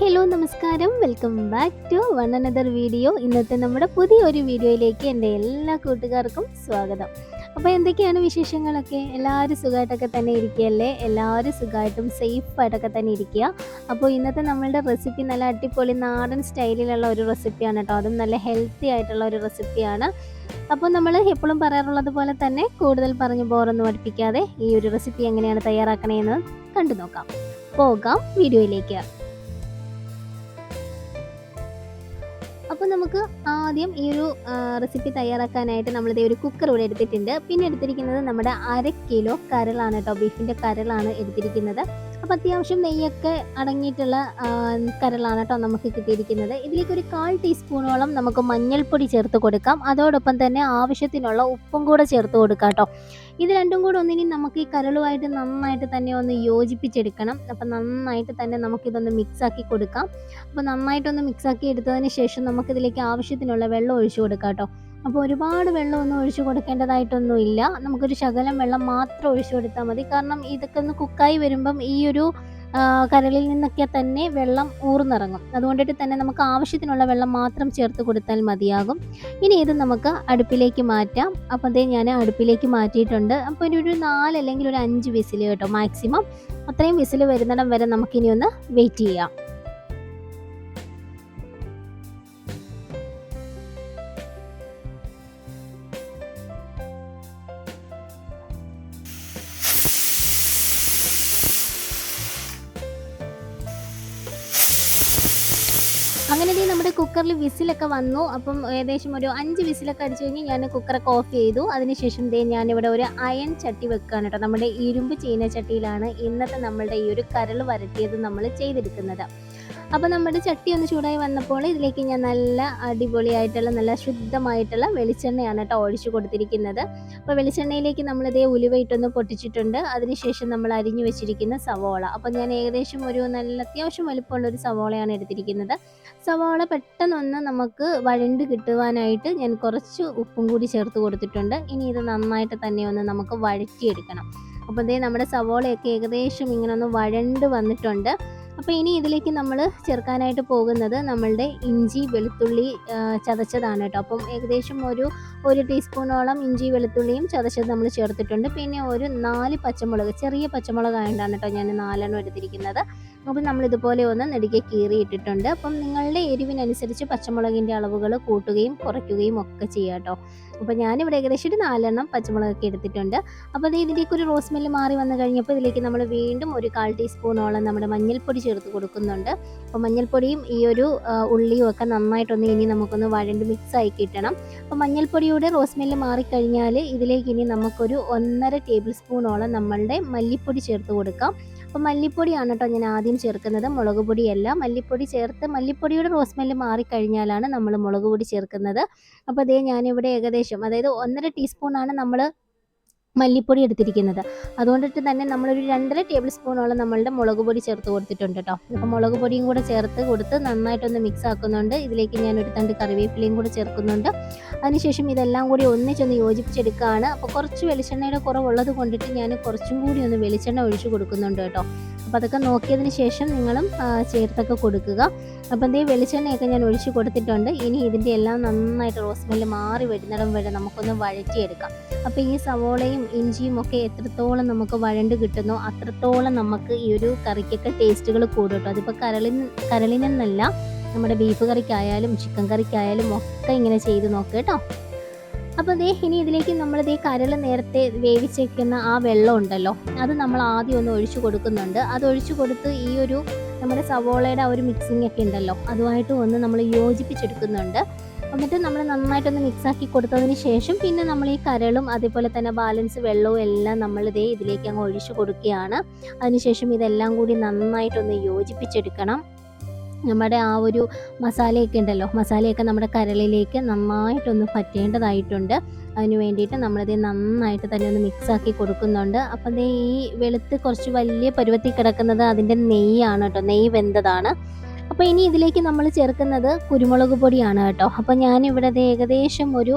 Hello നമസ്കാരം. Welcome back to one another video ഇന്നത്തെ നമ്മുടെ പുതിയൊരു വീഡിയോയിലേക്ക് എന്റെ എല്ലാ കൂട്ടുകാർക്കും സ്വാഗതം. അപ്പോൾ എന്തൊക്കെയാണ് വിശേഷങ്ങളൊക്കെ? എല്ലാവരും സുഖമായിട്ടൊക്കെ തന്നെ ഇരിക്കുകയല്ലേ? എല്ലാവരും സുഖമായിട്ടും സേഫായിട്ടൊക്കെ തന്നെ ഇരിക്കുക. അപ്പോൾ ഇന്നത്തെ നമ്മളുടെ റെസിപ്പി നല്ല അടിപൊളി നാടൻ സ്റ്റൈലിലുള്ള ഒരു റെസിപ്പിയാണ് കേട്ടോ. അതും നല്ല ഹെൽത്തി ആയിട്ടുള്ള ഒരു റെസിപ്പിയാണ് അപ്പോൾ നമ്മൾ എപ്പോഴും പറയാറുള്ളത് പോലെ തന്നെ കൂടുതൽ പറഞ്ഞു ബോറൊന്നും പഠിപ്പിക്കാതെ ഈ ഒരു റെസിപ്പി എങ്ങനെയാണ് തയ്യാറാക്കണേന്ന് കണ്ടു നോക്കാം. പോകാം വീഡിയോയിലേക്ക്. അപ്പോൾ നമുക്ക് ആദ്യം ഈ ഒരു റെസിപ്പി തയ്യാറാക്കാനായിട്ട് നമ്മളിത് ഒരു കുക്കർ ഇവിടെ എടുത്തിട്ടുണ്ട്. പിന്നെ എടുത്തിരിക്കുന്നത് നമ്മുടെ അര കിലോ കരളാണ് കേട്ടോ ബീഫിന്റെ കരളാണ് എടുത്തിരിക്കുന്നത്. അപ്പോൾ അത്യാവശ്യം നെയ്യൊക്കെ അടങ്ങിയിട്ടുള്ള കരളാണ് കേട്ടോ നമുക്ക് കിട്ടിയിരിക്കുന്നത്. ഇതിലേക്ക് ഒരു കാൽ ടീസ്പൂണോളം നമുക്ക് മഞ്ഞൾപ്പൊടി ചേർത്ത് കൊടുക്കാം. അതോടൊപ്പം തന്നെ ആവശ്യത്തിനുള്ള ഉപ്പും കൂടെ ചേർത്ത് കൊടുക്കാം കേട്ടോ. ഇത് രണ്ടും കൂടെ ഒന്നിനി നമുക്ക് ഈ കരളുമായിട്ട് നന്നായിട്ട് തന്നെ ഒന്ന് യോജിപ്പിച്ചെടുക്കണം. അപ്പം നന്നായിട്ട് തന്നെ നമുക്കിതൊന്ന് മിക്സാക്കി കൊടുക്കാം. അപ്പോൾ നന്നായിട്ടൊന്ന് മിക്സാക്കി എടുത്തതിന് ശേഷം നമുക്കിതിലേക്ക് ആവശ്യത്തിനുള്ള വെള്ളം ഒഴിച്ചു കൊടുക്കാം കേട്ടോ. അപ്പോൾ ഒരുപാട് വെള്ളമൊന്നും ഒഴിച്ചു കൊടുക്കേണ്ടതായിട്ടൊന്നും ഇല്ല നമുക്കൊരു ശകലം വെള്ളം മാത്രം ഒഴിച്ചു കൊടുത്താൽ മതി. കാരണം ഇതൊക്കെ ഒന്ന് കുക്കായി വരുമ്പം ഈ ഒരു കരളിൽ നിന്നൊക്കെ തന്നെ വെള്ളം ഊർന്നിറങ്ങും. അതുകൊണ്ടിട്ട് തന്നെ നമുക്ക് ആവശ്യത്തിനുള്ള വെള്ളം മാത്രം ചേർത്ത് കൊടുത്താൽ മതിയാകും. ഇനി ഇത് നമുക്ക് അടുപ്പിലേക്ക് മാറ്റാം. അപ്പോൾ അതേ ഞാൻ അടുപ്പിലേക്ക് മാറ്റിയിട്ടുണ്ട്. അപ്പോൾ ഇനി ഒരു നാല് അല്ലെങ്കിൽ ഒരു അഞ്ച് വിസിൽ കേട്ടോ മാക്സിമം. അത്രയും വിസിൽ വരുന്നിടം വരെ നമുക്കിനി ഒന്ന് വെയിറ്റ് ചെയ്യാം. ദേ നമ്മുടെ കുക്കറിൽ വിസിലൊക്കെ വന്നു. അപ്പം ഏകദേശം ഒരു അഞ്ച് വിസിലൊക്കെ അടിച്ചു കഴിഞ്ഞ് ഞാൻ കുക്കറൊക്കെ ഓഫ് ചെയ്തു. അതിനുശേഷം ദേ ഞാനിവിടെ ഒരു അയൺ ചട്ടി വെക്കുകയാണ് കേട്ടോ. നമ്മുടെ ഇരുമ്പ് ചീനച്ചട്ടിയിലാണ് ഇന്നത്തെ നമ്മളുടെ ഈ ഒരു കരൾ വരട്ടിയത് നമ്മൾ ചെയ്തെടുക്കുന്നത്. അപ്പോൾ നമ്മുടെ ചട്ടി ഒന്ന് ചൂടായി വന്നപ്പോൾ ഇതിലേക്ക് ഞാൻ നല്ല അടിപൊളിയായിട്ടുള്ള നല്ല ശുദ്ധമായിട്ടുള്ള വെളിച്ചെണ്ണയാണ് കേട്ടോ ഒഴിച്ചു കൊടുത്തിരിക്കുന്നത്. അപ്പോൾ വെളിച്ചെണ്ണയിലേക്ക് നമ്മളിതേ ഉലുവയിട്ടൊന്ന് പൊട്ടിച്ചിട്ടുണ്ട്. അതിനുശേഷം നമ്മൾ അരിഞ്ഞു വെച്ചിരിക്കുന്ന സവോള. അപ്പോൾ ഞാൻ ഏകദേശം ഒരു നല്ല അത്യാവശ്യം വലിപ്പമുള്ള ഒരു സവോളയാണ് എടുത്തിരിക്കുന്നത്. സവോള പെട്ടെന്നൊന്ന് നമുക്ക് വഴണ്ട് കിട്ടുവാനായിട്ട് ഞാൻ കുറച്ച് ഉപ്പും കൂടി ചേർത്ത് കൊടുത്തിട്ടുണ്ട്. ഇനി ഇത് നന്നായിട്ട് തന്നെ ഒന്ന് നമുക്ക് വഴറ്റിയെടുക്കണം. അപ്പോൾ ഇതേ നമ്മുടെ സവോളയൊക്കെ ഏകദേശം ഇങ്ങനെ ഒന്ന് വഴണ്ട് വന്നിട്ടുണ്ട്. അപ്പോൾ ഇനി ഇതിലേക്ക് നമ്മൾ ചേർക്കാനായിട്ട് പോകുന്നത് നമ്മളുടെ ഇഞ്ചി വെളുത്തുള്ളി ചതച്ചതാണ് കേട്ടോ. അപ്പം ഏകദേശം ഒരു ഒരു ടീസ്പൂണോളം ഇഞ്ചി വെളുത്തുള്ളിയും ചതച്ചത് നമ്മൾ ചേർത്തിട്ടുണ്ട്. പിന്നെ ഒരു നാല് പച്ചമുളക് ചെറിയ പച്ചമുളക് ആയതുകൊണ്ടാണ് കേട്ടോ ഞാൻ നാലെണ്ണം എടുത്തിരിക്കുന്നത്. അപ്പം നമ്മൾ ഇതുപോലെ ഒന്ന് നെടുകെ കീറിയിട്ടിട്ടുണ്ട്. അപ്പം നിങ്ങളുടെ എരിവിനനുസരിച്ച് പച്ചമുളകിന്റെ അളവുകൾ കൂട്ടുകയും കുറയ്ക്കുകയും ഒക്കെ ചെയ്യാം കേട്ടോ. അപ്പോൾ ഞാനിവിടെ ഏകദേശം ഒരു നാലെണ്ണം പച്ചമുളകൊക്കെ എടുത്തിട്ടുണ്ട്. അപ്പോൾ അത് ഇതിലേക്ക് ഒരു റോസ് മെല്ല് മാറി വന്നു കഴിഞ്ഞപ്പോൾ ഇതിലേക്ക് നമ്മൾ വീണ്ടും ഒരു കാൽ ടീസ്പൂണോളം നമ്മുടെ മഞ്ഞൾപ്പൊടി ചേർത്ത് കൊടുക്കുന്നുണ്ട്. അപ്പോൾ മഞ്ഞൾപ്പൊടിയും ഈ ഒരു ഉള്ളിയും ഒക്കെ നന്നായിട്ടൊന്ന് ഇനി നമുക്കൊന്ന് വഴണ്ട് മിക്സ് ആയി കിട്ടണം. അപ്പോൾ മഞ്ഞൾപ്പൊടിയുടെ റോസ് മെല്ല് മാറിക്കഴിഞ്ഞാൽ ഇതിലേക്ക് ഇനി നമുക്കൊരു ഒന്നര ടേബിൾ സ്പൂണോളം നമ്മളുടെ മല്ലിപ്പൊടി ചേർത്ത് കൊടുക്കാം. അപ്പോൾ മല്ലിപ്പൊടിയാണ് കേട്ടോ ഞാൻ ആദ്യം ചേർക്കുന്നത്. മുളക് പൊടിയല്ല. മല്ലിപ്പൊടി ചേർത്ത് മല്ലിപ്പൊടിയുടെ റോസ് സ്മെല്ല് മാറിക്കഴിഞ്ഞാലാണ് നമ്മൾ മുളക് പൊടി ചേർക്കുന്നത്. അപ്പോൾ അതേ ഞാനിവിടെ ഏകദേശം അതായത് ഒന്നര ടീസ്പൂണാണ് നമ്മൾ മല്ലിപ്പൊടി എടുത്തിരിക്കുന്നത്. അതുകൊണ്ടിട്ട് തന്നെ നമ്മളൊരു രണ്ടര ടേബിൾ സ്പൂണോളം നമ്മളുടെ മുളക് പൊടി ചേർത്ത് കൊടുത്തിട്ടുണ്ട് കേട്ടോ അപ്പോൾ മുളക് പൊടിയും കൂടെ ചേർത്ത് കൊടുത്ത് നന്നായിട്ടൊന്ന് മിക്സ് ആക്കുന്നുണ്ട്. ഇതിലേക്ക് ഞാൻ ഒരു തണ്ട് കറിവേപ്പിലയും കൂടെ ചേർക്കുന്നുണ്ട്. അതിനുശേഷം ഇതെല്ലാം കൂടി ഒന്നിച്ചൊന്ന് യോജിപ്പിച്ചെടുക്കുകയാണ് അപ്പോൾ കുറച്ച് വെളിച്ചെണ്ണയുടെ കുറവുള്ളത് കൊണ്ടിട്ട് ഞാൻ കുറച്ചും കൂടി ഒന്ന് വെളിച്ചെണ്ണ ഒഴിച്ചു കൊടുക്കുന്നുണ്ട് കേട്ടോ അപ്പോൾ അതൊക്കെ നോക്കിയതിന് ശേഷം നിങ്ങളും ചേർത്തൊക്കെ കൊടുക്കുക. അപ്പോൾ ഇതേ വെളിച്ചെണ്ണയൊക്കെ ഞാൻ ഒഴിച്ചു കൊടുത്തിട്ടുണ്ട്. ഇനി ഇതിന്റെ എല്ലാം നന്നായിട്ട് റോസ് മെല്ല് മാറി വരുന്നിടം വരെ നമുക്കൊന്ന് വഴറ്റിയെടുക്കാം. അപ്പോൾ ഈ സവോളയും ഇഞ്ചിയും ഒക്കെ എത്രത്തോളം നമുക്ക് വഴണ്ട് കിട്ടുന്നോ അത്രത്തോളം നമുക്ക് ഈ ഒരു കറിക്കൊക്കെ ടേസ്റ്റുകൾ കൂടും കേട്ടോ അതിപ്പോൾ കരളിൻ കരളിനെന്നല്ല നമ്മുടെ ബീഫ് കറിക്കായാലും ചിക്കൻ കറിക്കായാലും ഒക്കെ ഇങ്ങനെ ചെയ്ത് നോക്കുക കേട്ടോ അപ്പോൾ ദേ ഇനി ഇതിലേക്ക് നമ്മൾ ദേ കരൾ നേരത്തെ വേവിച്ചേക്കുന്ന ആ വെള്ളം ഉണ്ടല്ലോ അത് നമ്മൾ ആദ്യം ഒന്ന് ഒഴിച്ചു കൊടുക്കുന്നുണ്ട്. അത് ഒഴിച്ചു കൊടുത്ത് ഈ ഒരു നമ്മുടെ സവോളയുടെ ആ ഒരു മിക്സിംഗ് ഒക്കെ ഉണ്ടല്ലോ അതുമായിട്ട് ഒന്ന് നമ്മൾ യോജിപ്പിച്ചെടുക്കുന്നുണ്ട്. എന്നിട്ട് നമ്മൾ നന്നായിട്ടൊന്ന് മിക്സാക്കി കൊടുത്തതിന് ശേഷം പിന്നെ നമ്മൾ ഈ കരളും അതേപോലെ തന്നെ ബാലൻസ് വെള്ളവും എല്ലാം നമ്മൾ ഇതേ ഇതിലേക്ക് അങ്ങ് ഒഴിച്ചു കൊടുക്കുകയാണ്. അതിനുശേഷം ഇതെല്ലാം കൂടി നന്നായിട്ടൊന്ന് യോജിപ്പിച്ചെടുക്കണം. നമ്മുടെ ആ ഒരു മസാലയൊക്കെ ഉണ്ടല്ലോ മസാലയൊക്കെ നമ്മുടെ കരളിലേക്ക് നന്നായിട്ടൊന്ന് പറ്റേണ്ടതായിട്ടുണ്ട്. അതിന് വേണ്ടിയിട്ട് നമ്മളിത് നന്നായിട്ട് തന്നെ ഒന്ന് മിക്സാക്കി കൊടുക്കുന്നുണ്ട്. അപ്പം ഈ വെളുത്ത് കുറച്ച് വലിയ പരുവത്തിൽ കിടക്കുന്നത് അതിന്റെ നെയ്യാണ് കേട്ടോ നെയ്യ് വെന്തതാണ്. അപ്പോൾ ഇനി ഇതിലേക്ക് നമ്മൾ ചേർക്കുന്നത് കുരുമുളക് പൊടിയാണ് കേട്ടോ. അപ്പോൾ ഞാനിവിടെ ഏകദേശം ഒരു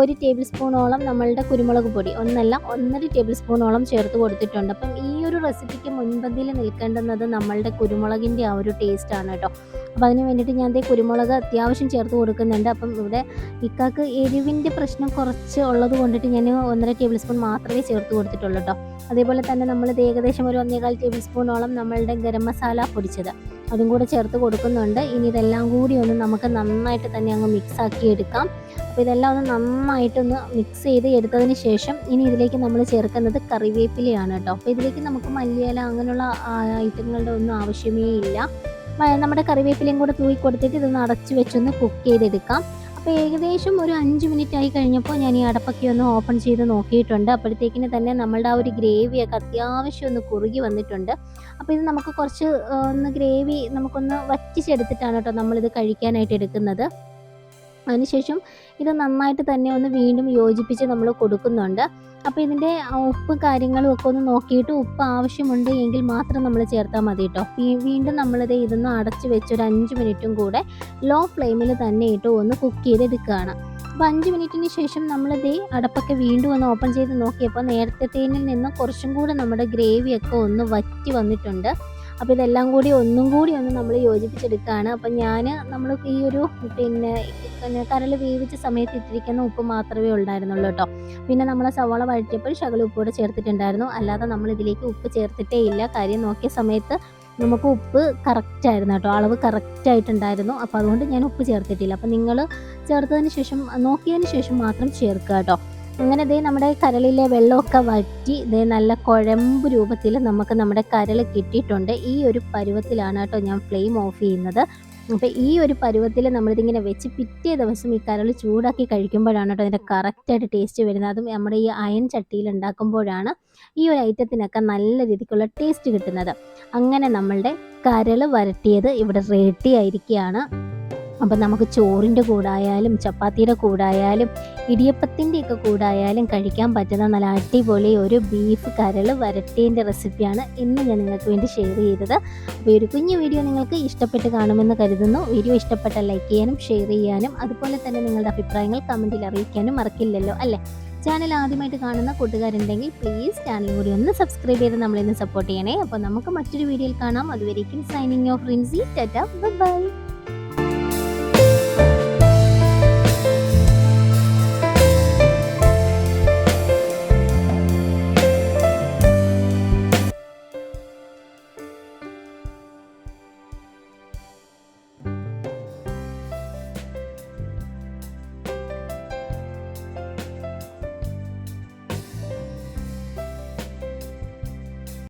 ഒരു ടേബിൾ സ്പൂണോളം നമ്മളുടെ കുരുമുളക് പൊടി ഒന്നല്ല ഒന്നര ടേബിൾ സ്പൂണോളം ചേർത്ത് കൊടുത്തിട്ടുണ്ട്. അപ്പം ഈ ഒരു റെസിപ്പിക്ക് മുൻപന്തിയിൽ നിൽക്കേണ്ടുന്നത് നമ്മളുടെ കുരുമുളകിന്റെ ആ ഒരു ടേസ്റ്റാണ് കേട്ടോ അപ്പോൾ അതിന് വേണ്ടിയിട്ട് ഞാൻ ദേ കുരുമുളക് അത്യാവശ്യം ചേർത്ത് കൊടുക്കുന്നുണ്ട്. അപ്പം ഇവിടെ ഇക്കാക്ക് എരിവിന്റെ പ്രശ്നം കുറച്ച് ഉള്ളത് കൊണ്ടിട്ട് ഞാൻ ഒന്നര ടേബിൾ സ്പൂൺ മാത്രമേ ചേർത്ത് കൊടുത്തിട്ടുള്ളൂ കേട്ടോ അതേപോലെ തന്നെ നമ്മൾ ഏകദേശം ഒരു ഒന്നേകാൽ ടേബിൾ സ്പൂണോളം നമ്മളുടെ ഗരം മസാല പൊടിച്ചത്. അതും കൂടെ ചേർത്ത് കൊടുക്കുന്നുണ്ട്. ഇനി ഇതെല്ലാം കൂടി ഒന്ന് നമുക്ക് നന്നായിട്ട് തന്നെ അങ്ങ് മിക്സ് ആക്കി എടുക്കാം. അപ്പോൾ ഇതെല്ലാം ഒന്ന് നന്നായിട്ടൊന്ന് മിക്സ് ചെയ്ത് എടുത്തതിന് ശേഷം ഇനി ഇതിലേക്ക് നമ്മൾ ചേർക്കുന്നത് കറിവേപ്പിലയാണ് കേട്ടോ അപ്പോൾ ഇതിലേക്ക് നമുക്ക് മല്ലിയില അങ്ങനെയുള്ള ഐറ്റങ്ങളുടെ ഒന്നും ആവശ്യമേ ഇല്ല. നമ്മുടെ കറിവേപ്പിലയും കൂടെ തൂക്കി കൊടുത്തിട്ട് ഇതൊന്ന് അടച്ചു വെച്ചൊന്ന് കുക്ക് ചെയ്തെടുക്കാം. അപ്പോൾ ഏകദേശം ഒരു അഞ്ച് മിനിറ്റ് ആയി കഴിഞ്ഞപ്പോൾ ഞാൻ ഈ അടപ്പൊക്കെ ഒന്ന് ഓപ്പൺ ചെയ്ത് നോക്കിയിട്ടുണ്ട്. അപ്പോഴത്തേക്കിന് തന്നെ നമ്മളുടെ ആ ഒരു ഗ്രേവിയൊക്കെ അത്യാവശ്യം ഒന്ന് കുറുകി വന്നിട്ടുണ്ട്. അപ്പോൾ ഇത് നമുക്ക് കുറച്ച് ഒന്ന് ഗ്രേവി നമുക്കൊന്ന് വറ്റിച്ചെടുത്തിട്ടാണ് കേട്ടോ നമ്മളിത് കഴിക്കാനായിട്ട് എടുക്കുന്നത്. അതിനുശേഷം ഇത് നന്നായിട്ട് തന്നെ ഒന്ന് വീണ്ടും യോജിപ്പിച്ച് നമ്മൾ കൊടുക്കുന്നുണ്ട്. അപ്പോൾ ഇതിന്റെ ഉപ്പ് കാര്യങ്ങളും ഒക്കെ ഒന്ന് നോക്കിയിട്ട് ഉപ്പ് ആവശ്യമുണ്ട് എങ്കിൽ മാത്രം നമ്മൾ ചേർത്താൽ മതി കേട്ടോ വീണ്ടും നമ്മളിത് ഇതൊന്ന് അടച്ച് വെച്ച് ഒരു അഞ്ച് മിനിറ്റും കൂടെ ലോ ഫ്ലെയിമിൽ തന്നെ ഇട്ട് ഒന്ന് കുക്ക് ചെയ്തെടുക്കുകയാണ് അപ്പോൾ അഞ്ച് മിനിറ്റിന് ശേഷം നമ്മളിത് അടപ്പൊക്കെ വീണ്ടും ഒന്ന് ഓപ്പൺ ചെയ്ത് നോക്കിയപ്പോൾ നേരത്തെ തേനിൽ നിന്ന് കുറച്ചും കൂടെ നമ്മുടെ ഗ്രേവിയൊക്കെ ഒന്ന് വറ്റി വന്നിട്ടുണ്ട്. അപ്പോൾ ഇതെല്ലാം കൂടി ഒന്നും കൂടി ഒന്ന് നമ്മൾ യോജിപ്പിച്ചെടുക്കുകയാണ് അപ്പം ഞാൻ നമ്മൾ ഈ ഒരു പിന്നെ കരൽ വേവിച്ച സമയത്ത് ഇട്ടിരിക്കുന്ന ഉപ്പ് മാത്രമേ ഉണ്ടായിരുന്നുള്ളൂ കേട്ടോ. പിന്നെ നമ്മൾ സവാള വഴറ്റിയപ്പോൾ ശകലം കൂടെ ചേർത്തിട്ടുണ്ടായിരുന്നു. അല്ലാതെ നമ്മൾ ഇതിലേക്ക് ഉപ്പ് ചേർത്തിട്ടേ ഇല്ല. കാര്യം നോക്കിയ സമയത്ത് നമുക്ക് ഉപ്പ് കറക്റ്റ് ആയിരുന്നു കേട്ടോ. അളവ് കറക്റ്റ് ആയിട്ടുണ്ടായിരുന്നു. അപ്പോൾ അതുകൊണ്ട് ഞാൻ ഉപ്പ് ചേർത്തിട്ടില്ല. അപ്പോൾ നിങ്ങൾ ചേർത്തതിന് ശേഷം നോക്കിയതിന് ശേഷം മാത്രം ചേർക്കുക കേട്ടോ. അങ്ങനെ ഇതേ നമ്മുടെ കരളിലെ വെള്ളമൊക്കെ വറ്റി ഇതേ നല്ല കുഴമ്പ് രൂപത്തിൽ നമുക്ക് നമ്മുടെ കരൾ കിട്ടിയിട്ടുണ്ട്. ഈ ഒരു പരുവത്തിലാണ് കേട്ടോ ഞാൻ ഫ്ലെയിം ഓഫ് ചെയ്യുന്നത്. അപ്പോൾ ഈ ഒരു പരുവത്തിൽ നമ്മളിതിങ്ങനെ വെച്ച് പിറ്റേ ദിവസം ഈ കരൾ ചൂടാക്കി കഴിക്കുമ്പോഴാണ് കേട്ടോ അതിന്റെ കറക്റ്റായിട്ട് ടേസ്റ്റ് വരുന്നത്. അതും നമ്മുടെ ഈ അയൺ ചട്ടിയിൽ ഉണ്ടാക്കുമ്പോഴാണ് ഈ ഒരു ഐറ്റത്തിനൊക്കെ നല്ല രീതിക്കുള്ള ടേസ്റ്റ് കിട്ടുന്നത്. അങ്ങനെ നമ്മളുടെ കരൾ വരട്ടിയത് ഇവിടെ റെഡി ആയിരിക്കുകയാണ്. അപ്പം നമുക്ക് ചോറിന്റെ കൂടായാലും ചപ്പാത്തിയുടെ കൂടായാലും ഇടിയപ്പത്തിന്റെ ഒക്കെ കൂടായാലും കഴിക്കാൻ പറ്റുന്ന നല്ല അടിപൊളി ഒരു ബീഫ് കരൾ വരട്ടേന്റെ റെസിപ്പിയാണ് ഇന്ന് ഞാൻ നിങ്ങൾക്ക് വേണ്ടി ഷെയർ ചെയ്തത്. അപ്പോൾ ഒരു കുഞ്ഞു വീഡിയോ നിങ്ങൾക്ക് ഇഷ്ടപ്പെട്ട് കാണുമെന്ന് കരുതുന്നു. വീഡിയോ ഇഷ്ടപ്പെട്ട ലൈക്ക് ചെയ്യാനും ഷെയർ ചെയ്യാനും അതുപോലെ തന്നെ നിങ്ങളുടെ അഭിപ്രായങ്ങൾ കമന്റിൽ അറിയിക്കാനും മറക്കില്ലല്ലോ അല്ലേ? ചാനൽ ആദ്യമായിട്ട് കാണുന്ന കൂട്ടുകാരുണ്ടെങ്കിൽ പ്ലീസ് ചാനൽ കൂടി ഒന്ന് സബ്സ്ക്രൈബ് ചെയ്ത് നമ്മളിന്ന് സപ്പോർട്ട് ചെയ്യണേ. അപ്പോൾ നമുക്ക് മറ്റൊരു വീഡിയോയിൽ കാണാം. അതുവരേക്കും signing off Rincy. Tata. Bye